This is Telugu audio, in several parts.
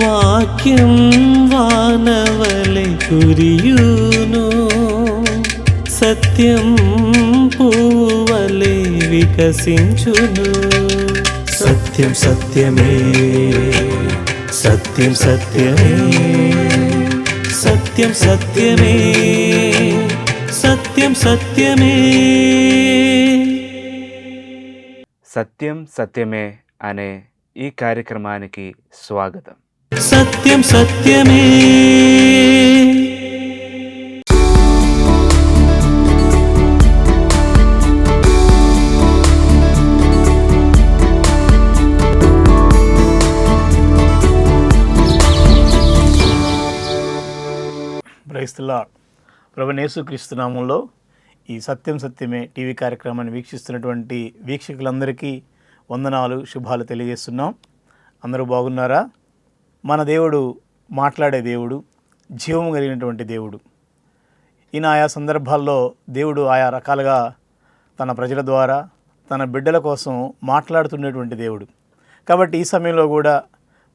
వాక్యం వానవలె కురియును సత్యం పూవలే వికసించును సత్యం సత్యమే సత్యం సత్యమే సత్యం సత్యమే సత్యం సత్యమే సత్యం సత్యమే అనే ఈ కార్యక్రమానికి స్వాగతం సత్యం సత్యమే. క్రైస్తులా ప్రభనేసు నామంలో ఈ సత్యం సత్యమే టీవీ కార్యక్రమాన్ని వీక్షిస్తున్నటువంటి వీక్షకులందరికీ వందనాలు శుభాలు తెలియజేస్తున్నాం. అందరూ బాగున్నారా? మన దేవుడు మాట్లాడే దేవుడు జీవము కలిగినటువంటి దేవుడు. ఈయన ఆయా సందర్భాల్లో దేవుడు ఆయా రకాలుగా తన ప్రజల ద్వారా తన బిడ్డల కోసం మాట్లాడుతున్నటువంటి దేవుడు. కాబట్టి ఈ సమయంలో కూడా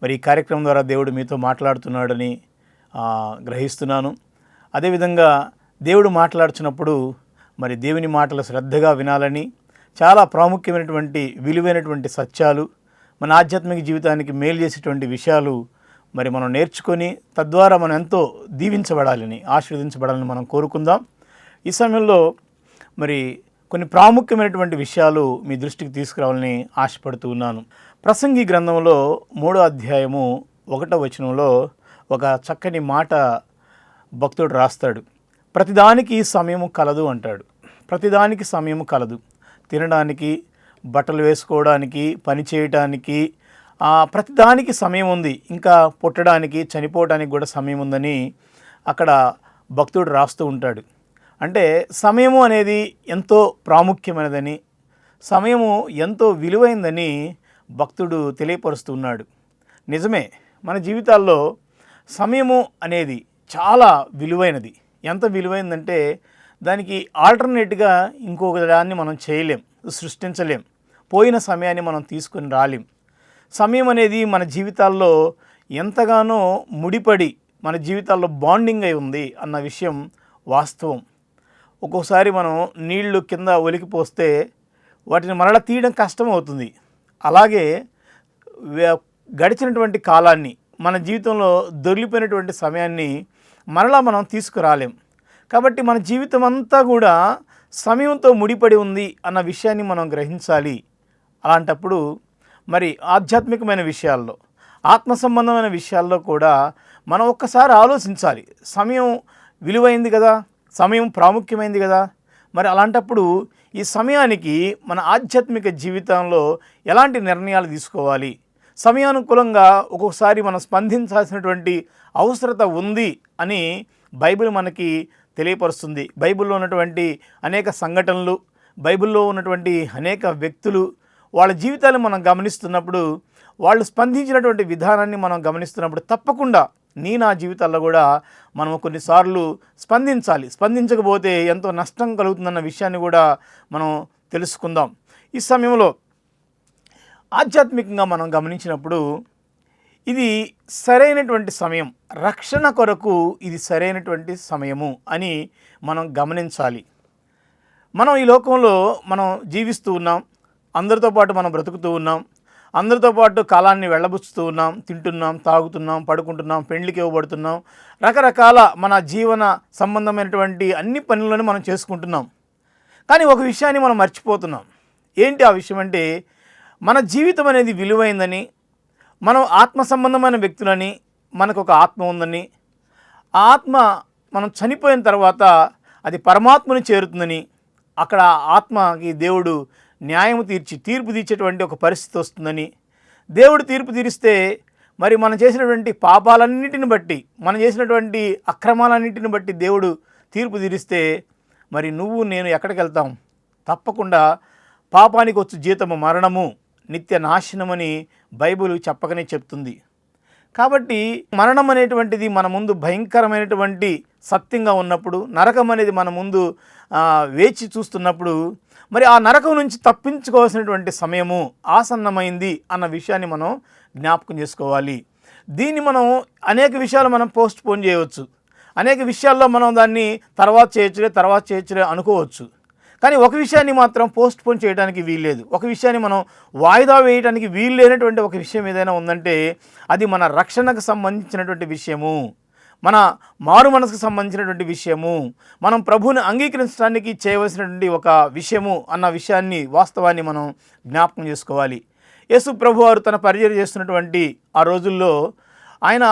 మరి ఈ కార్యక్రమం ద్వారా దేవుడు మీతో మాట్లాడుతున్నాడని గ్రహిస్తున్నాను. అదేవిధంగా దేవుడు మాట్లాడుచున్నప్పుడు మరి దేవుని మాటలు శ్రద్ధగా వినాలని చాలా ప్రాముఖ్యమైనటువంటి విలువైనటువంటి సత్యాలు మన ఆధ్యాత్మిక జీవితానికి మేలు చేసేటువంటి విషయాలు మరి మనం నేర్చుకొని తద్వారా మనం ఎంతో దీవించబడాలని ఆశీర్వదించబడాలని మనం కోరుకుందాం. ఈ సమయంలో మరి కొన్ని ప్రాముఖ్యమైనటువంటి విషయాలు మీ దృష్టికి తీసుకురావాలని ఆశపడుతూ ఉన్నాను. ప్రసంగి గ్రంథంలో మూడో అధ్యాయము ఒకటో వచనంలో ఒక చక్కని మాట భక్తుడు రాస్తాడు. ప్రతిదానికి సమయము కలదు అంటాడు. ప్రతిదానికి సమయము కలదు. తినడానికి బట్టలు వేసుకోవడానికి పని చేయటానికి ప్రతిదానికి సమయం ఉంది. ఇంకా పుట్టడానికి చనిపోవడానికి కూడా సమయం ఉందని అక్కడ భక్తుడు రాస్తూ ఉంటాడు. అంటే సమయము అనేది ఎంతో ప్రాముఖ్యమైనదని సమయము ఎంతో విలువైందని భక్తుడు తెలియపరుస్తున్నాడు నిజమే మన జీవితాల్లో సమయము అనేది చాలా విలువైనది. ఎంత విలువైందంటే దానికి ఆల్టర్నేట్గా ఇంకొక దాన్ని మనం చేయలేం సృష్టించలేం. పోయిన సమయాన్ని మనం తీసుకుని రాలేం. సమయం అనేది మన జీవితాల్లో ఎంతగానో ముడిపడి మన జీవితాల్లో బాండింగ్ అయి ఉంది అన్న విషయం వాస్తవం. ఒక్కోసారి మనం నీళ్ళు కింద ఒలికిపోస్తే వాటిని మరలా తీయడం కష్టం అవుతుంది. అలాగే గడిచినటువంటి కాలాన్ని మన జీవితంలో దొరికిపోయినటువంటి సమయాన్ని మరలా మనం తీసుకురాలేం. కాబట్టి మన జీవితం అంతా కూడా సమయంతో ముడిపడి ఉంది అన్న విషయాన్ని మనం గ్రహించాలి. అలాంటప్పుడు మరి ఆధ్యాత్మికమైన విషయాల్లో ఆత్మ సంబంధమైన విషయాల్లో కూడా మనం ఒక్కసారి ఆలోచించాలి. సమయం విలువైంది కదా? సమయం ప్రాముఖ్యమైంది కదా? మరి అలాంటప్పుడు ఈ సమయానికి మన ఆధ్యాత్మిక జీవితంలో ఎలాంటి నిర్ణయాలు తీసుకోవాలి? సమయానుకూలంగా ఒక్కొక్కసారి మనం స్పందించాల్సినటువంటి అవసరత ఉంది అని బైబిల్ మనకి తెలియపరుస్తుంది. బైబిల్లో ఉన్నటువంటి అనేక సంఘటనలు బైబిల్లో ఉన్నటువంటి అనేక వ్యక్తులు వాళ్ళ జీవితాలు మనం గమనిస్తున్నప్పుడు వాళ్ళు స్పందించినటువంటి విధానాన్ని మనం గమనిస్తున్నప్పుడు తప్పకుండా నీ నా జీవితాల్లో కూడా మనం కొన్నిసార్లు స్పందించాలి. స్పందించకపోతే ఎంతో నష్టం కలుగుతుందన్న విషయాన్ని కూడా మనం తెలుసుకుందాం. ఈ సమయంలో ఆధ్యాత్మికంగా మనం గమనించినప్పుడు ఇది సరైనటువంటి సమయం. రక్షణ కొరకు ఇది సరైనటువంటి సమయము అని మనం గమనించాలి. మనం ఈ లోకంలో మనం జీవిస్తూ ఉన్నాం. అందరితో పాటు మనం బ్రతుకుతూ ఉన్నాం. అందరితో పాటు కాలాన్ని వెళ్ళబుచ్చుతూ ఉన్నాం. తింటున్నాం తాగుతున్నాం పడుకుంటున్నాం పెండ్లికి ఇవ్వబడుతున్నాం. రకరకాల మన జీవన సంబంధమైనటువంటి అన్ని పనులను మనం చేసుకుంటున్నాం. కానీ ఒక విషయాన్ని మనం మర్చిపోతున్నాం. ఏంటి ఆ విషయం అంటే మన జీవితం అనేది విలువైందని మనం ఆత్మ సంబంధమైన వ్యక్తులని మనకు ఒక ఆత్మ ఉందని ఆ ఆత్మ మనం చనిపోయిన తర్వాత అది పరమాత్మని చేరుతుందని అక్కడ ఆత్మకి దేవుడు న్యాయం తీర్చి తీర్పు తీర్చేటువంటి ఒక పరిస్థితి వస్తుందని. దేవుడు తీర్పు తీరిస్తే మరి మనం చేసినటువంటి పాపాలన్నిటిని బట్టి మనం చేసినటువంటి అక్రమాలన్నిటిని బట్టి దేవుడు తీర్పు తీరిస్తే మరి నువ్వు నేను ఎక్కడికి వెళ్తాం? తప్పకుండా పాపానికి వచ్చు జీతము మరణము నిత్య నాశనమని బైబిల్ చెప్పకనే చెప్తుంది. కాబట్టి మరణం అనేటువంటిది మన ముందు భయంకరమైనటువంటి సత్యంగా ఉన్నప్పుడు నరకం అనేది మన ముందు వేచి చూస్తున్నప్పుడు మరి ఆ నరకం నుంచి తప్పించుకోవాల్సినటువంటి సమయము ఆసన్నమైంది అన్న విషయాన్ని మనం జ్ఞాపకం చేసుకోవాలి. దీన్ని మనం అనేక విషయాలు మనం పోస్ట్ పోన్ చేయవచ్చు. అనేక విషయాల్లో మనం దాన్ని తర్వాత చేయొచ్చులే తర్వాత చేయొచ్చులే అనుకోవచ్చు. కానీ ఒక విషయాన్ని మాత్రం పోస్ట్ పోన్ చేయడానికి వీల్లేదు. ఒక విషయాన్ని మనం వాయిదా వేయడానికి వీలు లేనటువంటి ఒక విషయం ఏదైనా ఉందంటే అది మన రక్షణకు సంబంధించినటువంటి విషయము. మన మారు మనసుకు సంబంధించినటువంటి విషయము మనం ప్రభువుని అంగీకరించడానికి చేయవలసినటువంటి ఒక విషయము అన్న విషయాన్ని వాస్తవాన్ని మనం జ్ఞాపకం చేసుకోవాలి. యేసు ప్రభు వారు తన పరిచయం చేస్తున్నటువంటి ఆ రోజుల్లో ఆయన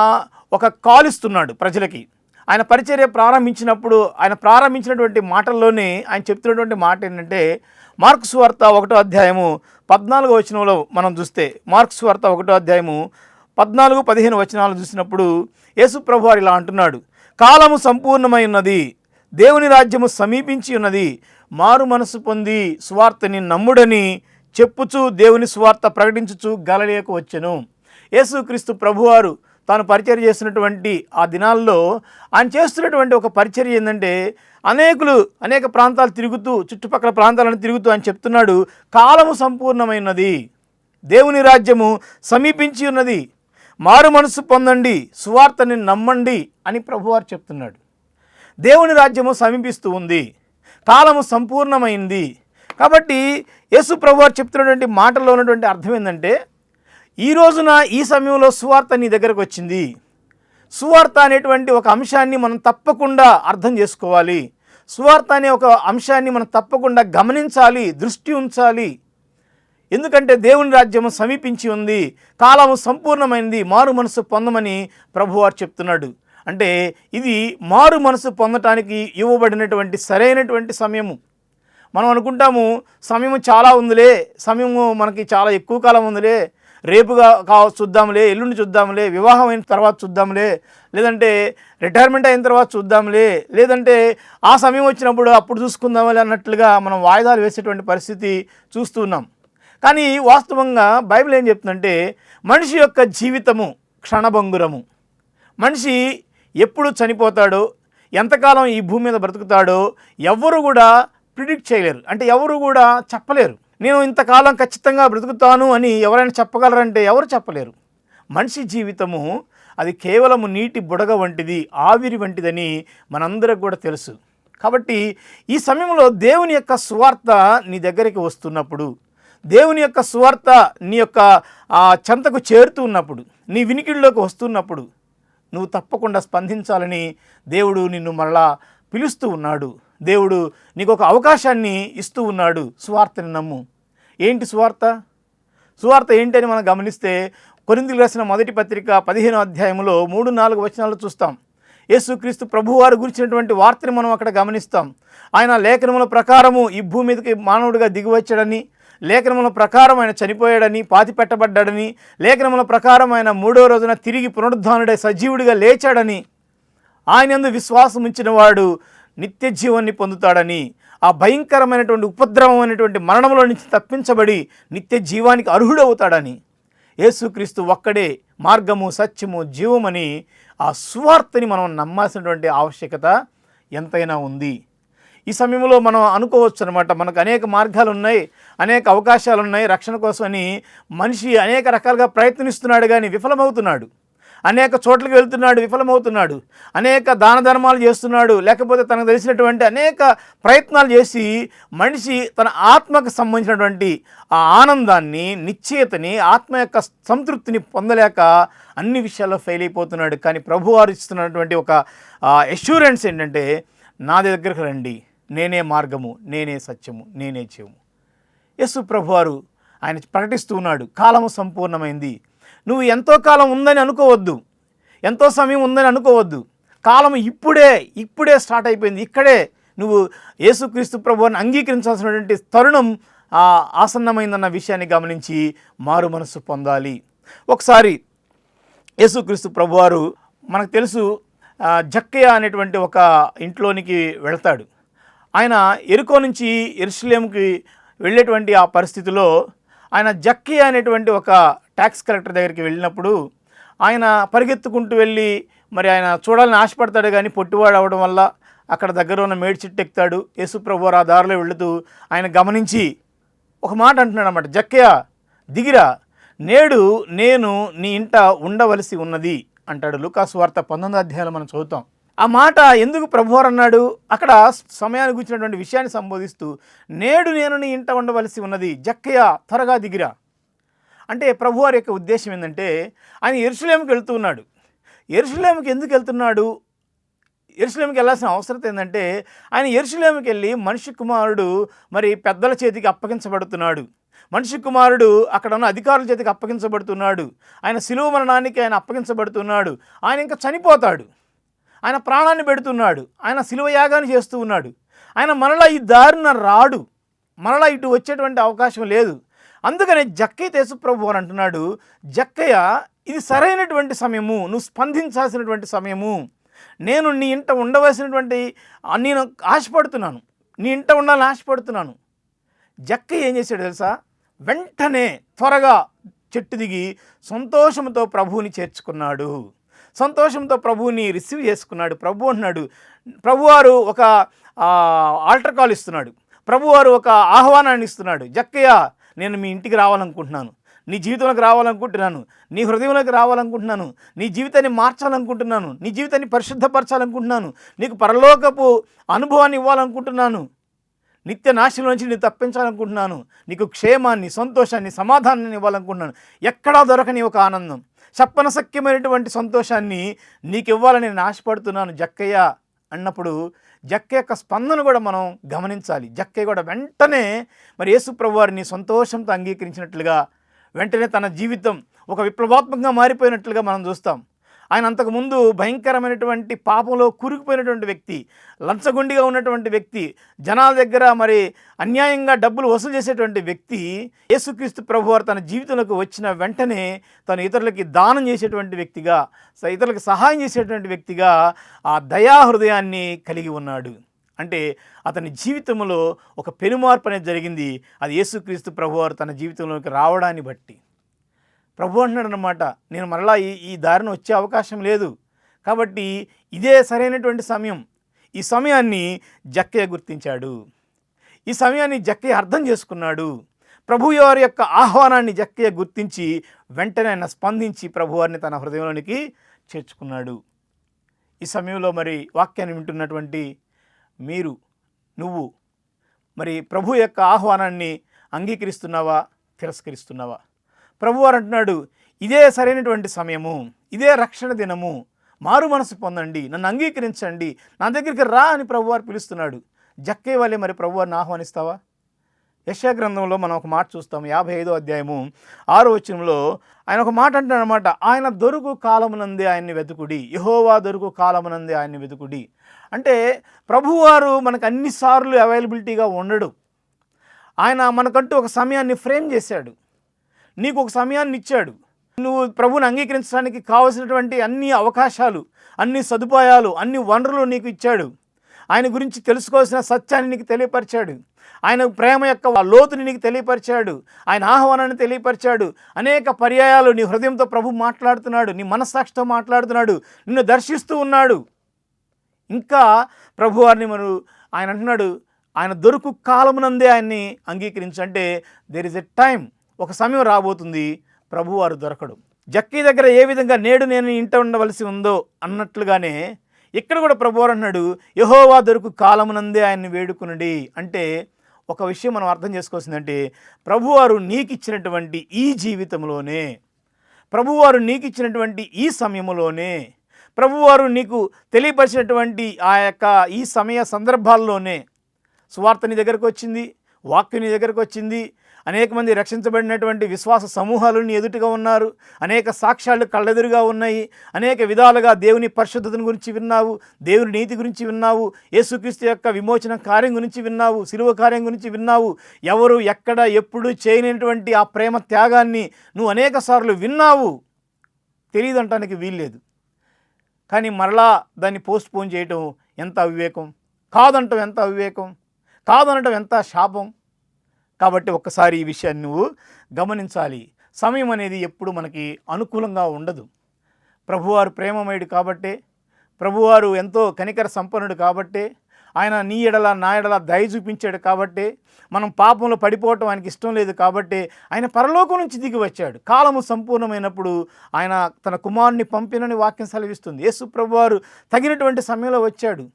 ఒక కాల్ ఇస్తున్నాడు ప్రజలకి. ఆయన పరిచర్య ప్రారంభించినప్పుడు ఆయన ప్రారంభించినటువంటి మాటల్లోనే ఆయన చెప్తున్నటువంటి మాట ఏంటంటే మార్క్స్ వార్త ఒకటో అధ్యాయము పద్నాలుగో వచనంలో మనం చూస్తే మార్క్స్ వార్త ఒకటో అధ్యాయము పద్నాలుగు పదిహేను వచనాలు చూసినప్పుడు యేసు ప్రభు వారు ఇలా అంటున్నాడు కాలము సంపూర్ణమై ఉన్నది దేవుని రాజ్యము సమీపించి ఉన్నది మారు మనసు పొంది సువార్తని నమ్ముడని చెప్పుచు దేవుని సువార్త ప్రకటించుచు గలలేకు వచ్చెను. యేసుక్రీస్తు ప్రభువారు తాను పరిచర్య చేసినటువంటి ఆ దినాల్లో ఆయన చేస్తున్నటువంటి ఒక పరిచర్య ఏంటంటే అనేకులు అనేక ప్రాంతాలు తిరుగుతూ చుట్టుపక్కల ప్రాంతాలను తిరుగుతూ ఆయన చెప్తున్నాడు కాలము సంపూర్ణమైనది దేవుని రాజ్యము సమీపించి ఉన్నది మారు మనసు పొందండి సువార్తని నమ్మండి అని ప్రభువారు చెప్తున్నాడు. దేవుని రాజ్యము సమీపిస్తూ ఉంది. కాలము సంపూర్ణమైంది. కాబట్టి యేసు ప్రభువారు చెప్తున్నటువంటి మాటల్లో ఉన్నటువంటి అర్థం ఏంటంటే ఈ రోజున ఈ సమయంలో సువార్త నీ దగ్గరకు వచ్చింది. సువార్త అనేటువంటి ఒక అంశాన్ని మనం తప్పకుండా అర్థం చేసుకోవాలి. సువార్త అనే ఒక అంశాన్ని మనం తప్పకుండా గమనించాలి దృష్టి ఉంచాలి. ఎందుకంటే దేవుని రాజ్యము సమీపించి ఉంది కాలము సంపూర్ణమైంది మారు మనసు పొందమని ప్రభువారు చెప్తున్నాడు. అంటే ఇది మారు మనసు పొందటానికి ఇవ్వబడినటువంటి సరైనటువంటి సమయము. మనం అనుకుంటాము సమయం చాలా ఉందిలే సమయము మనకి చాలా ఎక్కువ కాలం ఉందిలే రేపుగా కా చూద్దాంలే ఎల్లుండి చూద్దాంలే వివాహం అయిన తర్వాత చూద్దాంలే లేదంటే రిటైర్మెంట్ అయిన తర్వాత చూద్దాంలే లేదంటే ఆ సమయం వచ్చినప్పుడు అప్పుడు చూసుకుందాంలే అన్నట్లుగా మనం వాయిదాలు వేసేటువంటి పరిస్థితి చూస్తున్నాం కానీ వాస్తవంగా బైబిల్ ఏం చెప్తుందంటే మనిషి యొక్క జీవితము క్షణభంగురము. మనిషి ఎప్పుడు చనిపోతాడో ఎంతకాలం ఈ భూమి మీద బ్రతుకుతాడో ఎవ్వరు కూడా ప్రిడిక్ట్ చేయలేరు. అంటే ఎవరు కూడా చెప్పలేరు. నేను ఇంతకాలం ఖచ్చితంగా బ్రతుకుతాను అని ఎవరైనా చెప్పగలరంటే ఎవరు చెప్పలేరు. మనిషి జీవితము అది కేవలము నీటి బుడగ వంటిది ఆవిరి వంటిదని మనందరికి కూడా తెలుసు. కాబట్టి ఈ సమయంలో దేవుని యొక్క సువార్త నీ దగ్గరికి వస్తున్నప్పుడు దేవుని యొక్క సువార్త నీ యొక్క ఆ చెంతకు చేరుతూ ఉన్నప్పుడు నీ వినికిడిలోకి వస్తున్నప్పుడు నువ్వు తప్పకుండా స్పందించాలని దేవుడు నిన్ను మరలా పిలుస్తూ ఉన్నాడు. దేవుడు నీకు ఒక అవకాశాన్ని ఇస్తూ ఉన్నాడు. సువార్తని నమ్ము. ఏంటి సువార్త? సువార్త ఏంటని మనం గమనిస్తే కొరిందులు రాసిన మొదటి పత్రిక పదిహేను అధ్యాయంలో మూడు నాలుగు వచనాలు చూస్తాం. యేసుక్రీస్తు ప్రభువారు గురించినటువంటి వార్తని మనం అక్కడ గమనిస్తాం. ఆయన లేఖనముల ప్రకారము ఈ భూమి మీదకి మానవుడిగా దిగివచ్చాడని లేఖనముల ప్రకారం ఆయన చనిపోయాడని పాతి పెట్టబడ్డాడని లేఖనముల ప్రకారం ఆయన మూడో రోజున తిరిగి పునరుద్ధానుడై సజీవుడిగా లేచాడని ఆయన యందు విశ్వాసం ఉంచిన వాడు నిత్య జీవాన్ని పొందుతాడని ఆ భయంకరమైనటువంటి ఉపద్రవం అనేటువంటి మరణంలో నుంచి తప్పించబడి నిత్య జీవానికి అర్హుడవుతాడని యేసుక్రీస్తు ఒక్కడే మార్గము సత్యము జీవమని ఆ సువార్తని మనం నమ్మాల్సినటువంటి ఆవశ్యకత ఎంతైనా ఉంది. ఈ సమయంలో మనం అనుకోవచ్చు అనమాట మనకు అనేక మార్గాలు ఉన్నాయి అనేక అవకాశాలు ఉన్నాయి రక్షణ కోసమని మనిషి అనేక రకాలుగా ప్రయత్నిస్తున్నాడు కానీ విఫలమవుతున్నాడు. అనేక చోట్లకి వెళ్తున్నాడు విఫలమవుతున్నాడు. అనేక దాన ధర్మాలు చేస్తున్నాడు లేకపోతే తనకు తెలిసినటువంటి అనేక ప్రయత్నాలు చేసి మనిషి తన ఆత్మకు సంబంధించినటువంటి ఆ ఆనందాన్ని నిశ్చయతని ఆత్మ యొక్క సంతృప్తిని పొందలేక అన్ని విషయాల్లో ఫెయిల్ అయిపోతున్నాడు. కానీ ప్రభువారు ఇస్తున్నటువంటి ఒక అష్యూరెన్స్ ఏంటంటే నా దగ్గరకు రండి. నేనే మార్గము నేనే సత్యము నేనే జీవము. యేసు ప్రభువారు ఆయన ప్రకటిస్తూ ఉన్నాడు కాలము సంపూర్ణమైంది. నువ్వు ఎంతో కాలం ఉందని అనుకోవద్దు ఎంతో సమయం ఉందని అనుకోవద్దు. కాలం ఇప్పుడే ఇప్పుడే స్టార్ట్ అయిపోయింది ఇక్కడే నువ్వు యేసుక్రీస్తు ప్రభువుని అంగీకరించాల్సినటువంటి తరుణం ఆసన్నమైందన్న విషయాన్ని గమనించి మారు మనసు పొందాలి. ఒకసారి యేసుక్రీస్తు ప్రభువారు మనకు తెలుసు జక్కయ్య అనేటువంటి ఒక ఇంట్లోనికి వెళ్తాడు. ఆయన ఎరుకో నుంచి ఎరుసలేంకి వెళ్ళేటువంటి ఆ పరిస్థితిలో ఆయన జక్కి అనేటువంటి ఒక ట్యాక్స్ కలెక్టర్ దగ్గరికి వెళ్ళినప్పుడు ఆయన పరిగెత్తుకుంటూ వెళ్ళి మరి ఆయన చూడాలని ఆశపడతాడు కానీ పొట్టివాడు అవడం వల్ల అక్కడ దగ్గర ఉన్న మేడి చెట్టు ఎక్కుతాడు. యేసుప్రభు ఆ దారిలో వెళుతూ ఆయన గమనించి ఒక మాట అంటున్నాడు అనమాట జక్కయ్య దిగిరా. నేడు నేను నీ ఇంట ఉండవలసి ఉన్నది అంటాడు. లుకాసు వార్త పంతొమ్మిది అధ్యాయాలు మనం చదువుతాం. ఆ మాట ఎందుకు ప్రభువారు అన్నాడు? అక్కడ సమయానికి గురించినటువంటి విషయాన్ని సంబోధిస్తూ నేడు నేను నీ ఇంట ఉండవలసి ఉన్నది జక్కయ్య త్వరగా దిగిరా. అంటే ప్రభువారి యొక్క ఉద్దేశం ఏంటంటే ఆయన ఎరుసలేంకి వెళ్తూ ఉన్నాడు. ఎరుసలేంకి ఎందుకు వెళ్తున్నాడు? ఎరుసలేంకి వెళ్ళాల్సిన అవసరం ఏంటంటే ఆయన ఎరుసలేంకి వెళ్ళి మనిషి కుమారుడు మరి పెద్దల చేతికి అప్పగించబడుతున్నాడు. మనిషి కుమారుడు అక్కడ ఉన్న అధికారుల చేతికి అప్పగించబడుతున్నాడు. ఆయన శిలువ మరణానికి ఆయన అప్పగించబడుతున్నాడు. ఆయన ఇంకా చనిపోతాడు. ఆయన ప్రాణాన్ని పెడుతున్నాడు. ఆయన శిలువ యాగాన్ని చేస్తూ ఉన్నాడు. ఆయన మరలా ఈ దారిన రాడు. మరలా ఇటు వచ్చేటువంటి అవకాశం లేదు. అందుకనే జక్కయ్య యేసుప్రభు అని అంటున్నాడు జక్కయ్య ఇది సరైనటువంటి సమయము. నువ్వు స్పందించాల్సినటువంటి సమయము. నేను నీ ఇంట ఉండవలసినటువంటి నేను ఆశపడుతున్నాను. నీ ఇంట ఉండాలని ఆశపడుతున్నాను. జక్కయ్య ఏం చేశాడు తెలుసా? వెంటనే త్వరగా చెట్టు దిగి సంతోషంతో ప్రభువుని చేర్చుకున్నాడు. సంతోషంతో ప్రభువుని రిసీవ్ చేసుకున్నాడు. ప్రభు అంటున్నాడు ప్రభువారు ఒక ఆల్టర్ కాల్ ఇస్తున్నాడు. ప్రభువారు ఒక ఆహ్వానాన్ని ఇస్తున్నాడు. జక్కయ్య నేను మీ ఇంటికి రావాలనుకుంటున్నాను. నీ జీవితంలోకి రావాలనుకుంటున్నాను. నీ హృదయంలోకి రావాలనుకుంటున్నాను. నీ జీవితాన్ని మార్చాలనుకుంటున్నాను. నీ జీవితాన్ని పరిశుద్ధపరచాలనుకుంటున్నాను. నీకు పరలోకపు అనుభవాన్ని ఇవ్వాలనుకుంటున్నాను. నిత్య నాశనం నుంచి నేను తప్పించాలనుకుంటున్నాను. నీకు క్షేమాన్ని సంతోషాన్ని సమాధానాన్ని ఇవ్వాలనుకుంటున్నాను. ఎక్కడా దొరకని ఒక ఆనందం. చెప్పనసక్యమైనటువంటి సంతోషాన్ని నీకు ఇవ్వాలని నేను ఆశపడుతున్నాను జక్కయ్య అన్నప్పుడు జక్క యొక్క స్పందన కూడా మనం గమనించాలి. జక్కయ్య కూడా వెంటనే మరి యేసుప్రభు వారిని సంతోషంతో అంగీకరించినట్లుగా వెంటనే తన జీవితం ఒక విప్లవాత్మకంగా మారిపోయినట్లుగా మనం చూస్తాం. ఆయన అంతకుముందు భయంకరమైనటువంటి పాపంలో కూరుకుపోయినటువంటి వ్యక్తి లంచగొండిగా ఉన్నటువంటి వ్యక్తి జనాల దగ్గర మరి అన్యాయంగా డబ్బులు వసూలు చేసేటువంటి వ్యక్తి యేసుక్రీస్తు ప్రభువారు తన జీవితంలోకి వచ్చిన వెంటనే తను ఇతరులకి దానం చేసేటువంటి వ్యక్తిగా స- ఇతరులకు సహాయం చేసేటువంటి వ్యక్తిగా ఆ దయా హృదయాన్ని కలిగి ఉన్నాడు. అంటే అతని జీవితంలో ఒక పెనుమార్పు అనేది జరిగింది. అది యేసుక్రీస్తు ప్రభువారు తన జీవితంలోకి రావడాన్ని బట్టి. ప్రభు అంటున్నాడు అనమాట నేను మరలా ఈ ఈ దారిన వచ్చే అవకాశం లేదు. కాబట్టి ఇదే సరైనటువంటి సమయం. ఈ సమయాన్ని జక్కయ్య గుర్తించాడు. ఈ సమయాన్ని జక్కయ్య అర్థం చేసుకున్నాడు. ప్రభువారి యొక్క ఆహ్వానాన్ని జక్కయ్య గుర్తించి వెంటనే ఆయన స్పందించి ప్రభువారిని తన హృదయంలోనికి చేర్చుకున్నాడు. ఈ సమయంలో మరి వాక్యాన్ని వింటున్నటువంటి మీరు నువ్వు మరి ప్రభు యొక్క ఆహ్వానాన్ని అంగీకరిస్తున్నావా తిరస్కరిస్తున్నావా? ప్రభువారు అంటున్నాడు ఇదే సరైనటువంటి సమయము ఇదే రక్షణ దినము. మారు మనసు పొందండి నన్ను అంగీకరించండి నా దగ్గరికి రా అని ప్రభువారు పిలుస్తున్నాడు. జక్కే వాళ్ళే మరి ప్రభువారిని ఆహ్వానిస్తావా? యశా గ్రంథంలో మనం ఒక మాట చూస్తాం యాభై ఐదో అధ్యాయము ఆరో వచనంలో ఆయన ఒక మాట అంటాడనమాట ఆయన దొరుకు కాలమునందే ఆయన్ని వెతుకుడి యహోవా దొరుకు కాలమునందే ఆయన్ని వెతుకుడి. అంటే ప్రభువారు మనకు అన్నిసార్లు అవైలబిలిటీగా ఉండడు. ఆయన మనకంటూ ఒక సమయాన్ని ఫ్రేమ్ చేశాడు. నీకు ఒక సమయాన్ని ఇచ్చాడు నువ్వు ప్రభువుని అంగీకరించడానికి కావలసినటువంటి అన్ని అవకాశాలు అన్ని సదుపాయాలు అన్ని వనరులు నీకు ఇచ్చాడు. ఆయన గురించి తెలుసుకోవాల్సిన సత్యాన్ని నీకు తెలియపరిచాడు. ఆయన ప్రేమ యొక్క లోతుని నీకు తెలియపరిచాడు. ఆయన ఆహ్వానాన్ని తెలియపరిచాడు. అనేక పర్యాయాలు నీ హృదయంతో ప్రభు మాట్లాడుతున్నాడు. నీ మనస్సాక్షితో మాట్లాడుతున్నాడు. నిన్ను దర్శిస్తూ ఉన్నాడు. ఇంకా ప్రభువారిని మనం ఆయన అంటున్నాడు ఆయన దొరుకు కాలమునందే ఆయన్ని అంగీకరించంటే దేర్ ఇస్ ఎ టైం ఒక సమయం రాబోతుంది. ప్రభువారు దొరకడు. జక్కీ దగ్గర ఏ విధంగా నేడు నేను ఇంట ఉండవలసి ఉందో అన్నట్లుగానే ఇక్కడ కూడా ప్రభువారు అన్నాడు యహోవా దొరుకు కాలమునందే ఆయన్ని వేడుకునండి. అంటే ఒక విషయం మనం అర్థం చేసుకోవాల్సిందంటే ప్రభువారు నీకు ఇచ్చినటువంటి ఈ జీవితంలోనే ప్రభువారు నీకు ఇచ్చినటువంటి ఈ సమయంలోనే ప్రభువారు నీకు తెలియపరిచినటువంటి ఆ యొక్క ఈ సమయ సందర్భాల్లోనే సువార్త నీ దగ్గరకు వచ్చింది వాక్యం నీ దగ్గరకు వచ్చింది అనేక మంది రక్షించబడినటువంటి విశ్వాస సమూహాలను ఎదుటిగా ఉన్నారు. అనేక సాక్ష్యాలు కళ్ళెదురుగా ఉన్నాయి. అనేక విధాలుగా దేవుని పరిశుద్ధతను గురించి విన్నావు దేవుని నీతి గురించి విన్నావు యేసుక్రీస్తు యొక్క విమోచన కార్యం గురించి విన్నావు సిలువ కార్యం గురించి విన్నావు. ఎవరు ఎక్కడ ఎప్పుడు చేయనటువంటి ఆ ప్రేమ త్యాగాన్ని నువ్వు అనేక సార్లు విన్నావు. తెలియదంటానికి వీల్లేదు. కానీ మరలా దాన్ని పోస్ట్ పోన్ చేయటం ఎంత అవివేకం? కాదంటం ఎంత అవివేకం? కాదనటం ఎంత శాపం? కాబట్టి ఒక్కసారి ఈ విషయాన్ని నువ్వు గమనించాలి. సమయం అనేది ఎప్పుడు మనకి అనుకూలంగా ఉండదు. ప్రభువారు ప్రేమమయుడు కాబట్టే ప్రభువారు ఎంతో కనికర సంపన్నుడు కాబట్టే ఆయన నీ ఎడల నా ఎడల దయ చూపించాడు కాబట్టే మనం పాపంలో పడిపోవటం ఆయనకి ఇష్టం లేదు కాబట్టే ఆయన పరలోకం నుంచి దిగి వచ్చాడు. కాలము సంపూర్ణమైనప్పుడు ఆయన తన కుమారుని పంపినని వాక్యం సెలవిస్తుంది. యేసు ప్రభువారు తగినటువంటి సమయంలో వచ్చాడు.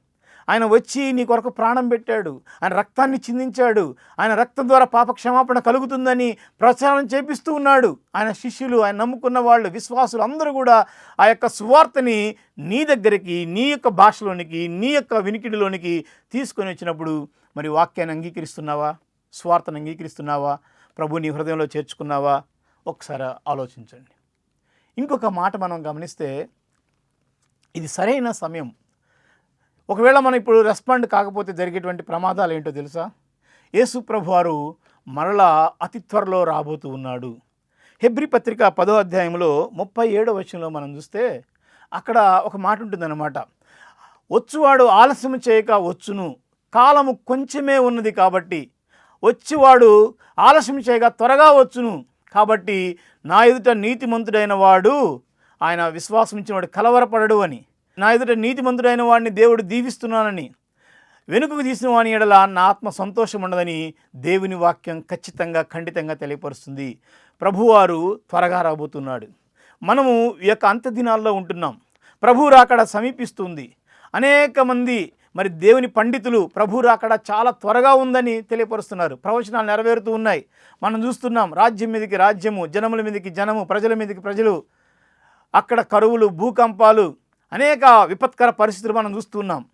ఆయన వచ్చి నీ కొరకు ప్రాణం పెట్టాడు. ఆయన రక్తాన్ని చిందించాడు. ఆయన రక్తం ద్వారా పాప క్షమాపణ కలుగుతుందని ప్రచారం చేపిస్తూ ఉన్నాడు. ఆయన శిష్యులు ఆయన నమ్ముకున్న వాళ్ళు విశ్వాసులు అందరూ కూడా ఆ యొక్క సువార్తని నీ దగ్గరికి నీ యొక్క భాషలోనికి నీ యొక్క వినికిడిలోనికి తీసుకొని వచ్చినప్పుడు మరి వాక్యాన్ని అంగీకరిస్తున్నావా? స్వార్థను అంగీకరిస్తున్నావా? ప్రభు నీ హృదయంలో చేర్చుకున్నావా? ఒకసారి ఆలోచించండి. ఇంకొక మాట మనం గమనిస్తే ఇది సరైన సమయం. ఒకవేళ మనం ఇప్పుడు రెస్పాండ్ కాకపోతే జరిగేటువంటి ప్రమాదాలు ఏంటో తెలుసా? యేసు ప్రభు వారు మరలా అతి త్వరలో రాబోతూ ఉన్నాడు. హెబ్రి పత్రిక పదో అధ్యాయంలో ముప్పై ఏడో వచనంలో మనం చూస్తే అక్కడ ఒక మాట ఉంటుందన్నమాట. వచ్చువాడు ఆలస్యం చేయక వచ్చును. కాలము కొంచెమే ఉన్నది కాబట్టి వచ్చివాడు ఆలస్యం చేయక త్వరగా వచ్చును. కాబట్టి నా ఎదుట నీతిమంతుడైన వాడు ఆయన విశ్వాసం ఇచ్చిన వాడు కలవరపడడు అని. నా ఎదుట నీతిమంతుడైన వాడిని దేవుడు దీవిస్తున్నానని వెనుకకు తీసిన వాని ఎడల నా ఆత్మ సంతోషం ఉండదని దేవుని వాక్యం ఖచ్చితంగా ఖండితంగా తెలియపరుస్తుంది. ప్రభువారు త్వరగా రాబోతున్నాడు. మనము ఈ యొక్క అంత్య దినాల్లో ఉంటున్నాం. ప్రభు రాకడ సమీపిస్తుంది. అనేక మంది మరి దేవుని పండితులు ప్రభు రాకడ చాలా త్వరగా ఉందని తెలియపరుస్తున్నారు. ప్రవచనాలు నెరవేరుతూ ఉన్నాయి. మనం చూస్తున్నాం రాజ్యం మీదకి రాజ్యము జనముల మీదకి జనము ప్రజల మీదకి ప్రజలు అక్కడ కరువులు భూకంపాలు అనేక విపత్కర పరిస్థితులు మనం చూస్తున్నాం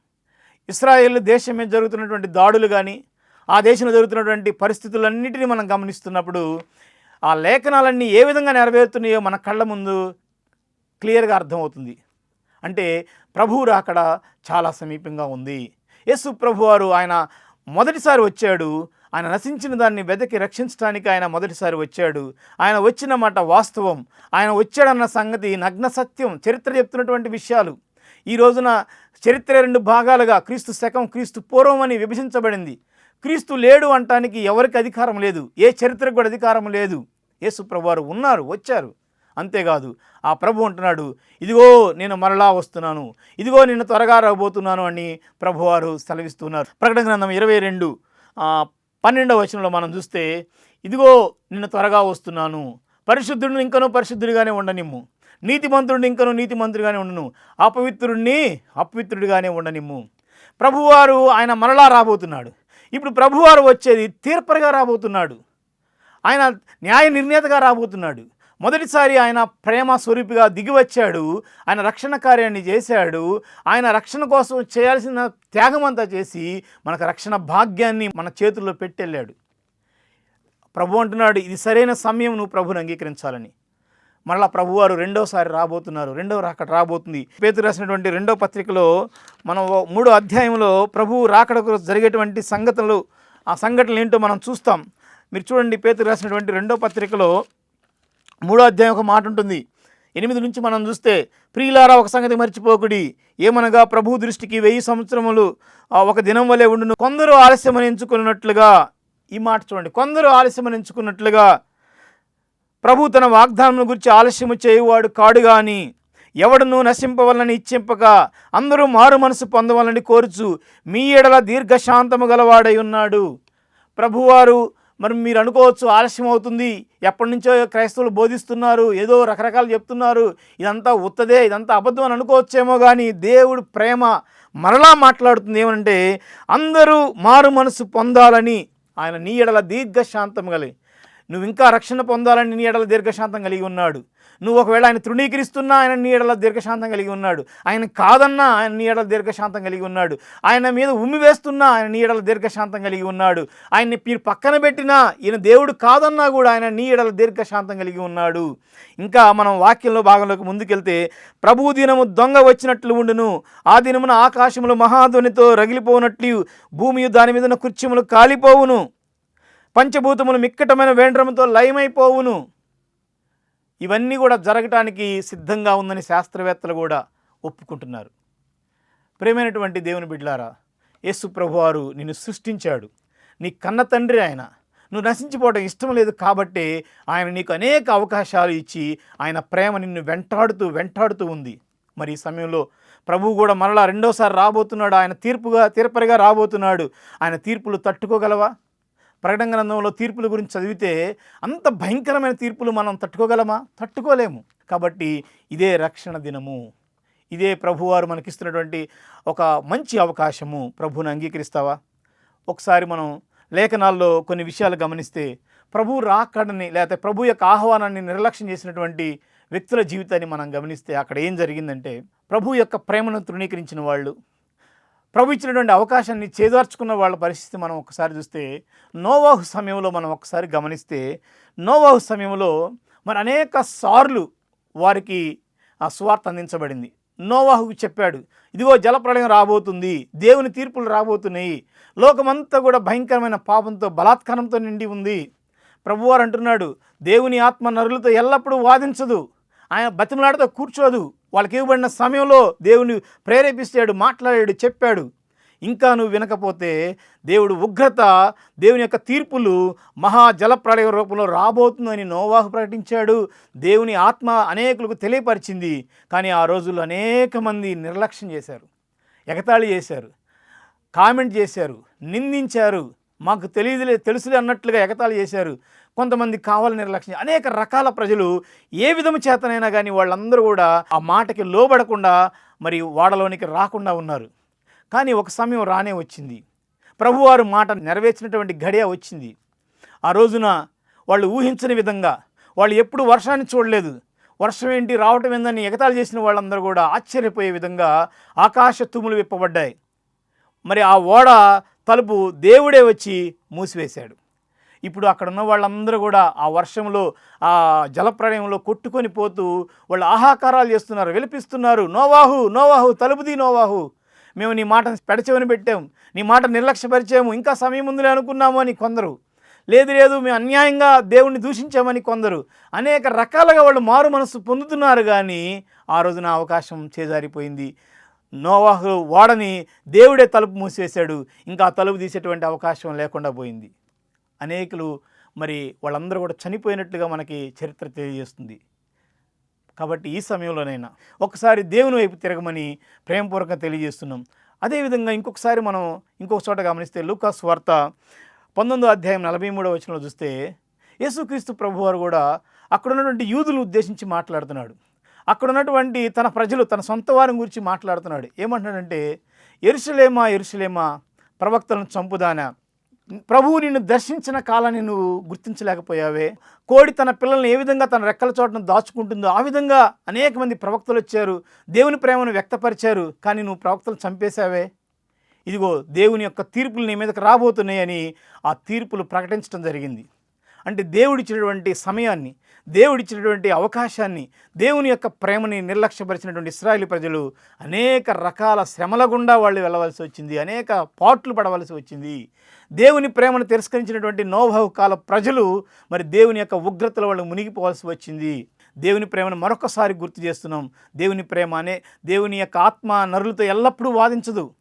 ఇస్రాయేల్ దేశం మీద జరుగుతున్నటువంటి దాడులు కానీ ఆ దేశంలో జరుగుతున్నటువంటి పరిస్థితులన్నింటినీ మనం గమనిస్తున్నప్పుడు ఆ లేఖనాలన్నీ ఏ విధంగా నెరవేరుతున్నాయో మన కళ్ళ ముందు క్లియర్గా అర్థమవుతుంది. అంటే ప్రభువు రాకడ చాలా సమీపంగా ఉంది. యేసు ప్రభువారు ఆయన మొదటిసారి వచ్చాడు. ఆయన నశించిన దాన్ని వెదకి రక్షించడానికి ఆయన మొదటిసారి వచ్చాడు. ఆయన వచ్చిన మాట వాస్తవం. ఆయన వచ్చాడన్న సంగతి నగ్న సత్యం చరిత్ర చెప్తున్నటువంటి విషయాలు. ఈ రోజున చరిత్ర రెండు భాగాలుగా క్రీస్తు శకం క్రీస్తు పూర్వం అని విభజించబడింది. క్రీస్తు లేడు అంటానికి ఎవరికి అధికారం లేదు. ఏ చరిత్రకు కూడా అధికారం లేదు. యేసుప్రభువారు ఉన్నారు వచ్చారు. అంతేకాదు ఆ ప్రభు అంటున్నాడు ఇదిగో నేను మరలా వస్తున్నాను. ఇదిగో నేను త్వరగా రాబోతున్నాను అని ప్రభువారు సెలవిస్తున్నారు. ప్రకటన గ్రంథం ఇరవై రెండు పన్నెండవ వచనంలో మనం చూస్తే ఇదిగో నిన్ను త్వరగా వస్తున్నాను. పరిశుద్ధుడిని ఇంకనూ పరిశుద్ధుడిగానే ఉండనిమ్ము. నీతిమంతుడిని ఇంకనూ నీతిమంతుడిగానే ఉండను. అపవిత్రుడిని అపవిత్రుడిగానే ఉండనిమ్ము. ప్రభువారు ఆయన మరలా రాబోతున్నాడు. ఇప్పుడు ప్రభువారు వచ్చేది తీర్పరిగా రాబోతున్నాడు. ఆయన న్యాయ నిర్ణేతగా రాబోతున్నాడు. మొదటిసారి ఆయన ప్రేమ స్వరూపిగా దిగివచ్చాడు. ఆయన రక్షణ కార్యాన్ని చేశాడు. ఆయన రక్షణ కోసం చేయాల్సిన త్యాగమంతా చేసి మనకు రక్షణ భాగ్యాన్ని మన చేతుల్లో పెట్టెళ్ళాడు. ప్రభు అంటున్నాడు ఇది సరైన సమయం నువ్వు ప్రభుని అంగీకరించాలని. మరలా ప్రభువారు రెండోసారి రాబోతున్నారు. రెండో రాకడ రాబోతుంది. పేతురు రాసినటువంటి రెండో పత్రికలో మనం మూడో అధ్యాయంలో ప్రభువు రాకడకు జరిగేటువంటి సంగతులు ఆ సంఘటనలు ఏంటో మనం చూస్తాం. మీరు చూడండి పేతురు రాసినటువంటి రెండో పత్రికలో మూడో అధ్యాయం ఒక మాట ఉంటుంది. ఎనిమిది నుంచి మనం చూస్తే ప్రియులారా ఒక సంగతి మర్చిపోకుడి. ఏమనగా ప్రభు దృష్టికి వెయ్యి సంవత్సరములు ఒక దినం వలె ఉండును. కొందరు ఆలస్యమని ఎంచుకున్నట్లుగా ఈ మాట చూడండి. కొందరు ఆలస్యమని ఎంచుకున్నట్లుగా ప్రభు తన వాగ్దానం గురించి ఆలస్యము చేయువాడు కాడు కానీ ఎవడను నశింపవలని ఇచ్చింపక అందరూ మారు మనసు పొందవాలని కోరుచు మీ ఎడల దీర్ఘశాంతము గలవాడై ఉన్నాడు. ప్రభువారు మరి మీరు అనుకోవచ్చు ఆలస్యం అవుతుంది. ఎప్పటి నుంచో క్రైస్తవులు బోధిస్తున్నారు ఏదో రకరకాలు చెప్తున్నారు. ఇదంతా ఉత్తదే ఇదంతా అబద్ధం అని అనుకోవచ్చేమో కానీ దేవుడు ప్రేమ మరలా మాట్లాడుతుంది ఏమంటే అందరూ మారు మనసు పొందాలని ఆయన నీ ఎడల దీర్ఘశాంతం కలిగి నువ్వు ఇంకా రక్షణ పొందాలని నీ ఎడల దీర్ఘశాంతం కలిగి ఉన్నాడు. నువ్వు ఒకవేళ ఆయన తృణీకరిస్తున్నా ఆయన నీ ఎడల దీర్ఘశాంతం కలిగి ఉన్నాడు. ఆయన కాదన్నా ఆయన నీ ఎడల దీర్ఘశాంతం కలిగి ఉన్నాడు. ఆయన మీద ఉమ్మి వేస్తున్నా ఆయన నీ ఎడల దీర్ఘశాంతం కలిగి ఉన్నాడు. ఆయన్ని మీరు పక్కన పెట్టినా ఈయన దేవుడు కాదన్నా కూడా ఆయన నీ ఎడల దీర్ఘశాంతం కలిగి ఉన్నాడు. ఇంకా మనం వాక్యంలో భాగంలోకి ముందుకెళ్తే ప్రభు దినము దొంగ వచ్చినట్లు ఉండును. ఆ దినమున ఆకాశములు మహాధ్వనితో రగిలిపోనట్లు భూమి దాని మీద ఉన్న కుర్చీములు కాలిపోవును. పంచభూతములు మిక్కటమైన వేండ్రముతో లయమైపోవును. ఇవన్నీ కూడా జరగటానికి సిద్ధంగా ఉందని శాస్త్రవేత్తలు కూడా ఒప్పుకుంటున్నారు. ప్రేమైనటువంటి దేవుని బిడ్లారా యేసు ప్రభువారు నిన్ను సృష్టించాడు. నీ కన్న తండ్రి ఆయన. నువ్వు నశించిపోవడం ఇష్టం లేదు కాబట్టి ఆయన నీకు అనేక అవకాశాలు ఇచ్చి ఆయన ప్రేమ నిన్ను వెంటాడుతూ వెంటాడుతూ ఉంది. మరి ఈ సమయంలో ప్రభువు కూడా మరలా రెండోసారి రాబోతున్నాడు. ఆయన తీర్పుగా తీర్పరిగా రాబోతున్నాడు. ఆయన తీర్పులు తట్టుకోగలవా? ప్రకటన గ్రంథంలో తీర్పుల గురించి చదివితే అంత భయంకరమైన తీర్పులు మనం తట్టుకోగలమా? తట్టుకోలేము. కాబట్టి ఇదే రక్షణ దినము. ఇదే ప్రభువారు మనకిస్తున్నటువంటి ఒక మంచి అవకాశము. ప్రభువుని అంగీకరిస్తావా? ఒకసారి మనం లేఖనాల్లో కొన్ని విషయాలు గమనిస్తే ప్రభు రాకడని లేకపోతే ప్రభు యొక్క ఆహ్వానాన్ని నిర్లక్ష్యం చేసినటువంటి వ్యక్తుల జీవితాన్ని మనం గమనిస్తే అక్కడ ఏం జరిగిందంటే ప్రభు యొక్క ప్రేమను తృణీకరించిన వాళ్ళు ప్రభు ఇచ్చినటువంటి అవకాశాన్ని చేదార్చుకున్న వాళ్ళ పరిస్థితి మనం ఒకసారి చూస్తే నోవాహు సమయంలో మనం ఒకసారి గమనిస్తే నోవాహు సమయంలో మరి అనేక సార్లు వారికి ఆ స్వార్థ అందించబడింది. నోవాహుకు చెప్పాడు ఇదిగో జలప్రళయం రాబోతుంది దేవుని తీర్పులు రాబోతున్నాయి. లోకమంతా కూడా భయంకరమైన పాపంతో బలాత్కారంతో నిండి ఉంది. ప్రభువారు అంటున్నాడు దేవుని ఆత్మ నరులతో ఎల్లప్పుడూ వాదించదు. ఆయన బతిమలాడితో కూర్చోదు. వాళ్ళకి ఇవ్వబడిన సమయంలో దేవుని ప్రేరేపిస్తాడు మాట్లాడాడు చెప్పాడు. ఇంకా నువ్వు వినకపోతే దేవుడు ఉగ్రత దేవుని యొక్క తీర్పులు మహా జలప్రళయ రూపంలో రాబోతుందని నోవాహు ప్రకటించాడు. దేవుని ఆత్మ అనేకులకు తెలియపరిచింది. కానీ ఆ రోజుల్లో అనేక మంది నిర్లక్ష్యం చేశారు. ఎగతాళి చేశారు. కామెంట్ చేశారు. నిందించారు. మాకు తెలియదులే తెలుసులే అన్నట్లుగా ఎగతాళి చేశారు. కొంతమంది కావాలని నిర్లక్ష్యం. అనేక రకాల ప్రజలు ఏ విధము చేతనైనా కానీ వాళ్ళందరూ కూడా ఆ మాటకి లోబడకుండా మరి వాడలోనికి రాకుండా ఉన్నారు. కానీ ఒక సమయం రానే వచ్చింది. ప్రభువారు మాట నెరవేర్చినటువంటి గడియ వచ్చింది. ఆ రోజున వాళ్ళు ఊహించని విధంగా వాళ్ళు ఎప్పుడు వర్షాన్ని చూడలేదు. వర్షం ఏంటి రావటం ఏందని ఎగతాళి చేసిన వాళ్ళందరూ కూడా ఆశ్చర్యపోయే విధంగా ఆకాశ తుములు విప్పబడ్డాయి. మరి ఆ ఓడ తలుపు దేవుడే వచ్చి మూసివేశాడు. ఇప్పుడు అక్కడ ఉన్న వాళ్ళందరూ కూడా ఆ వర్షంలో ఆ జలప్రళయంలో కొట్టుకొని పోతూ వాళ్ళు ఆహాకారాలు చేస్తున్నారు విలిపిస్తున్నారు. నోవాహు నోవాహు తలుపుది నోవాహు. మేము నీ మాట పెడచెవని పెట్టాం. నీ మాట నిర్లక్ష్యపరిచాము. ఇంకా సమయం ఉందిలే అనుకున్నాము అని కొందరు. లేదు లేదు మేము అన్యాయంగా దేవుణ్ణి దూషించామని కొందరు. అనేక రకాలుగా వాళ్ళు మారు మనసు పొందుతున్నారు కానీ ఆ రోజున అవకాశం చేజారిపోయింది. నోవాహు వాడని దేవుడే తలుపు మూసివేశాడు. ఇంకా తలుపు తీసేటువంటి అవకాశం లేకుండా పోయింది. అనేకులు మరి వాళ్ళందరూ కూడా చనిపోయినట్లుగా మనకి చరిత్ర తెలియజేస్తుంది. కాబట్టి ఈ సమయంలోనైనా ఒకసారి దేవుని వైపు తిరగమని ప్రేమపూర్వకంగా తెలియజేస్తున్నాం. అదేవిధంగా ఇంకొకసారి మనం ఇంకొక చోట గమనిస్తే లూకాస్ వార్త పంతొమ్మిదో అధ్యాయం నలభై మూడో వచనంలో చూస్తే యేసుక్రీస్తు ప్రభువారు కూడా అక్కడ ఉన్నటువంటి యూదులు ఉద్దేశించి మాట్లాడుతున్నాడు. అక్కడ ఉన్నటువంటి తన ప్రజలు తన సొంత వారిని గురించి మాట్లాడుతున్నాడు. ఏమంటున్నాడంటే ఎరుసలేమా ఎరుసలేమా ప్రవక్తలను చంపుదానా? ప్రభువు నిన్ను దర్శించిన కాలాన్ని నువ్వు గుర్తించలేకపోయావే. కోడి తన పిల్లల్ని ఏ విధంగా తన రెక్కల చోటను దాచుకుంటుందో ఆ విధంగా అనేక మంది ప్రవక్తలు వచ్చారు. దేవుని ప్రేమను వ్యక్తపరిచారు. కానీ నువ్వు ప్రవక్తలు చంపేశావే. ఇదిగో దేవుని యొక్క తీర్పులు నీ మీదకి రాబోతున్నాయని ఆ తీర్పులు ప్రకటించడం జరిగింది. అంటే దేవుడిచ్చినటువంటి సమయాన్ని దేవుడిచ్చినటువంటి అవకాశాన్ని దేవుని యొక్క ప్రేమని నిర్లక్ష్యపరిచినటువంటి ఇస్రాయేలీ ప్రజలు అనేక రకాల శ్రమల గుండా వాళ్ళు వెళ్ళవలసి వచ్చింది. అనేక పాట్లు పడవలసి వచ్చింది. దేవుని ప్రేమను తిరస్కరించినటువంటి నోభవ కాల ప్రజలు మరి దేవుని యొక్క ఉగ్రతల వాళ్ళు మునిగిపోవాల్సి వచ్చింది. దేవుని ప్రేమను మరొకసారి గుర్తు చేస్తున్నాం. దేవుని ప్రేమ అనే దేవుని యొక్క ఆత్మ నరులతో ఎల్లప్పుడూ వాదించదు.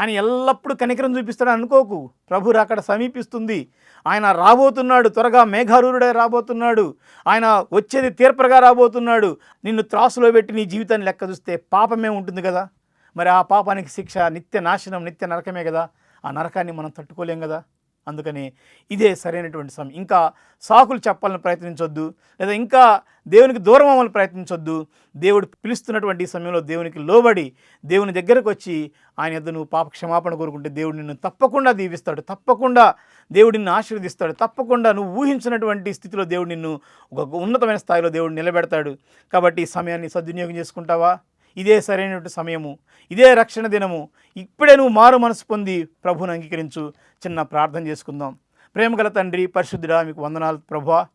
ఆయన ఎల్లప్పుడూ కనికరం చూపిస్తాడు అనుకోకు. ప్రభు అక్కడ సమీపిస్తుంది. ఆయన రాబోతున్నాడు త్వరగా మేఘారూరుడే రాబోతున్నాడు. ఆయన వచ్చేది తీర్పరగా రాబోతున్నాడు. నిన్ను త్రాసులో పెట్టి నీ జీవితాన్ని లెక్క చూస్తే పాపమే ఉంటుంది కదా. మరి ఆ పాపానికి శిక్ష నిత్య నాశనం నిత్య నరకమే కదా. ఆ నరకాన్ని మనం తట్టుకోలేం కదా? అందుకని ఇదే సరైనటువంటి సమయం. ఇంకా సాకులు చెప్పాలని ప్రయత్నించొద్దు లేదా ఇంకా దేవునికి దూరం అవ్వాలని ప్రయత్నించొద్దు. దేవుడు పిలుస్తున్నటువంటి ఈ సమయంలో దేవునికి లోబడి దేవుని దగ్గరకు వచ్చి ఆయన యొద్ద నువ్వు పాప క్షమాపణ కోరుకుంటే దేవుడు నిన్ను తప్పకుండా దీవిస్తాడు. తప్పకుండా దేవుడు నిన్ను ఆశీర్వదిస్తాడు. తప్పకుండా నువ్వు ఊహించినటువంటి స్థితిలో దేవుడు నిన్ను ఒక ఉన్నతమైన స్థాయిలో దేవుడు నిలబెడతాడు. కాబట్టి ఈ సమయాన్ని సద్వినియోగం చేసుకుంటావా? ఇదే సరైనటువంటి సమయము ఇదే రక్షణ దినము. ఇప్పుడే నువ్వు మారు మనసు పొంది ప్రభువుని అంగీకరించు. చిన్న ప్రార్థన చేసుకుందాం. ప్రేమగల తండ్రి పరిశుద్ధుడా మీకు వందనాలు ప్రభా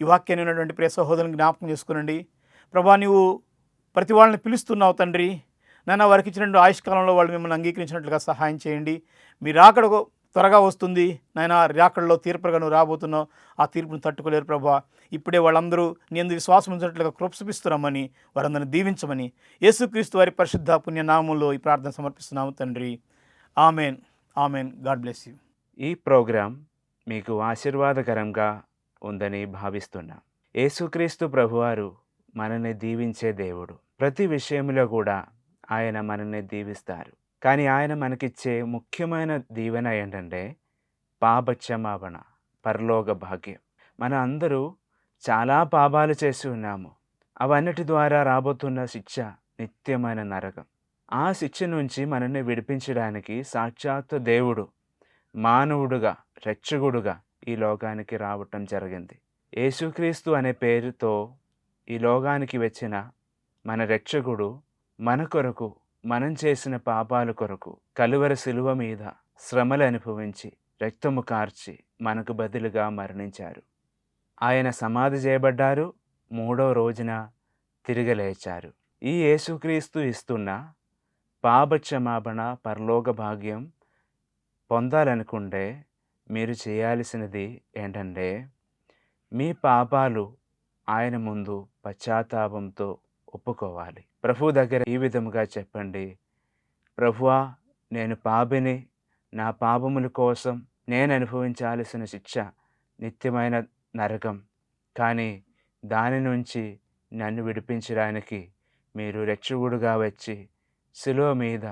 ఈ వాక్యాన్ని ఉన్నటువంటి ప్రియ సహోదరుని జ్ఞాపకం చేసుకునండి. ప్రభా నువ్వు ప్రతి వాళ్ళని పిలుస్తున్నావు తండ్రి. నాన్న వారికి ఇచ్చినటువంటి ఆయుష్కాలంలో వాళ్ళు మిమ్మల్ని అంగీకరించినట్లుగా సహాయం చేయండి. మీరు అక్కడ త్వరగా వస్తుంది. నాయన రాకడలో తీర్పుగా నువ్వు రాబోతున్నావు. ఆ తీర్పును తట్టుకోలేరు ప్రభా. ఇప్పుడే వాళ్ళందరూ నీ అందు విశ్వాసం ఉంచినట్లుగా కృప్సిపిస్తున్నామని వారందరిని దీవించమని యేసుక్రీస్తు వారి పరిశుద్ధ పుణ్యనామంలో ఈ ప్రార్థన సమర్పిస్తున్నాము తండ్రి. Amen. Amen. God bless you. ఈ ప్రోగ్రాం మీకు ఆశీర్వాదకరంగా ఉందని భావిస్తున్నా. యేసుక్రీస్తు ప్రభువారు మనల్ని దీవించే దేవుడు. ప్రతి విషయంలో కూడా ఆయన మనల్ని దీవిస్తారు. కానీ ఆయన మనకిచ్చే ముఖ్యమైన దీవెన ఏంటంటే పాపక్షమాపణ పరలోక భాగ్యం. మన అందరూ చాలా పాపాలు చేసి ఉన్నాము. అవన్నిటి ద్వారా రాబోతున్న శిక్ష నిత్యమైన నరకం. ఆ శిక్ష నుంచి మనల్ని విడిపించడానికి సాక్షాత్ దేవుడు మానవుడుగా రక్షకుడుగా ఈ లోకానికి రావటం జరిగింది. యేసుక్రీస్తు అనే పేరుతో ఈ లోకానికి వచ్చిన మన రక్షకుడు మన కొరకు మనం చేసిన పాపాల కొరకు కలువర శిలువ మీద శ్రమలు అనుభవించి రక్తము కార్చి మనకు బదులుగా మరణించారు. ఆయన సమాధి చేయబడ్డారు. మూడో రోజున తిరగలేచారు ఈ యేసుక్రీస్తు ఇస్తున్న పాపక్షమాపణ పరలోక భాగ్యం పొందాలనుకుంటే మీరు చేయాల్సినది ఏంటంటే మీ పాపాలు ఆయన ముందు పశ్చాత్తాపంతో ఒప్పుకోవాలి. ప్రభు దగ్గర ఈ విధముగా చెప్పండి. ప్రభువా నేను పాపిని నా పాపముల కోసం నేను అనుభవించాల్సిన శిక్ష నిత్యమైన నరకం. కానీ దాని నుంచి నన్ను విడిపించడానికి మీరు రక్షకుడుగా వచ్చి శిలువ మీద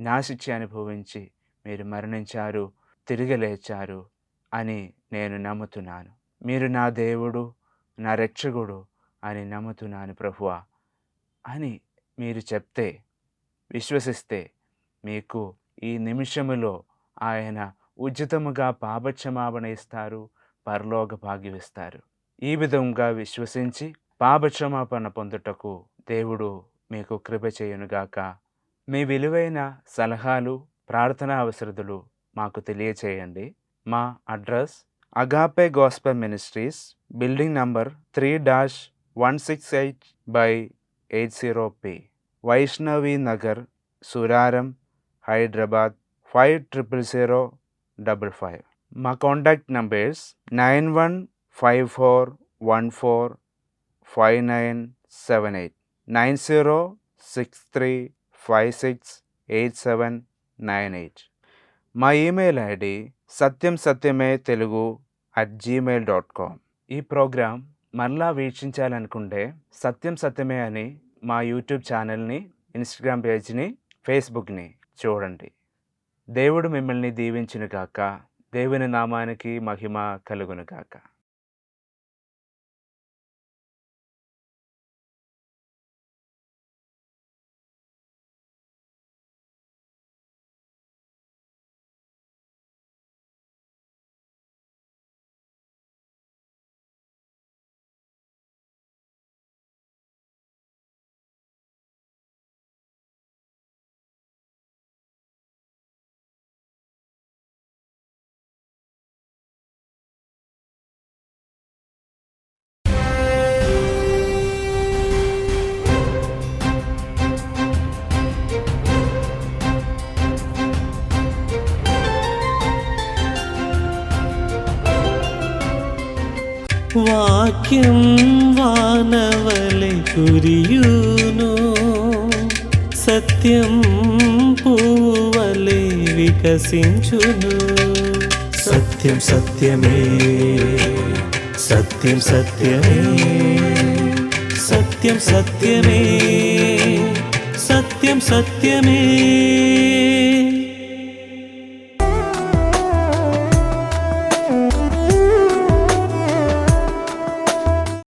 నా శిక్ష అనుభవించి మీరు మరణించారు తిరిగి లేచారు అని నేను నమ్ముతున్నాను. మీరు నా దేవుడు నా రక్షకుడు అని నమ్ముతున్నాను ప్రభువా. అని మీరు చెప్తే విశ్వసిస్తే మీకు ఈ నిమిషములో ఆయన ఉచితముగా పాపక్షమాపణ ఇస్తారు పరలోక భాగ్యమిస్తారు. ఈ విధంగా విశ్వసించి పాపక్షమాపణ పొందుటకు దేవుడు మీకు కృప చేయునుగాక. మీ విలువైన సలహాలు ప్రార్థనా అవసరతలు మాకు తెలియచేయండి. మా address Agape gospel ministries building number three dash one six eight by eight zero P. Vaishnavi Nagar Suraram Hyderabad five triple zero double five. మా contact numbers nine one five four one four five nine seven eight. Nine zero six three five six eight seven nine eight. మా ఈమెయిల్ ఐడి సత్యం సత్యమే Telugu at Gmail dot com ఈ ప్రోగ్రామ్ మరలా వీక్షించాలనుకుంటే సత్యం సత్యమే అని మా యూట్యూబ్ ఛానల్ని ఇన్స్టాగ్రామ్ పేజ్ని ఫేస్బుక్ని చూడండి. దేవుడు మిమ్మల్ని దీవించును కాక దేవుని నామానికి మహిమ కలుగును కాక వాక్యం వానవలె కురియును. సత్యం పూవలే వికసించును. సత్యం సత్యమే సత్యం సత్యమే సత్యం సత్యమే సత్యం సత్యమే.